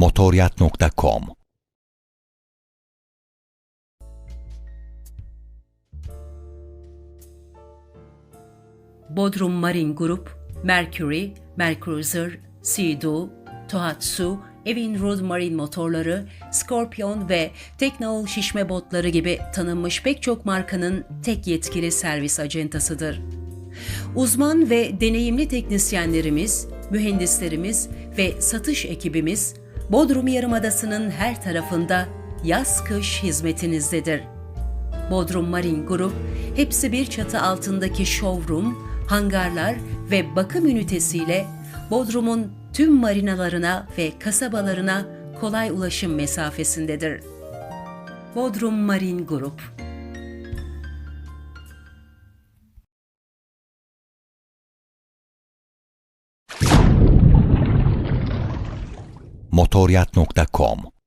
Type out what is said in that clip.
motoryat.com Bodrum Marine Group, Mercury, Mercruiser, Sea-Doo, Tohatsu, Evinrude Marine motorları, Scorpion ve Teknol şişme botları gibi tanınmış pek çok markanın tek yetkili servis acentasıdır. Uzman ve deneyimli teknisyenlerimiz, mühendislerimiz ve satış ekibimiz Bodrum Yarımadası'nın her tarafında yaz-kış hizmetinizdedir. Bodrum Marine Group, hepsi bir çatı altındaki showroom, hangarlar ve bakım ünitesiyle Bodrum'un tüm marinalarına ve kasabalarına kolay ulaşım mesafesindedir. Bodrum Marine Group motoryat.com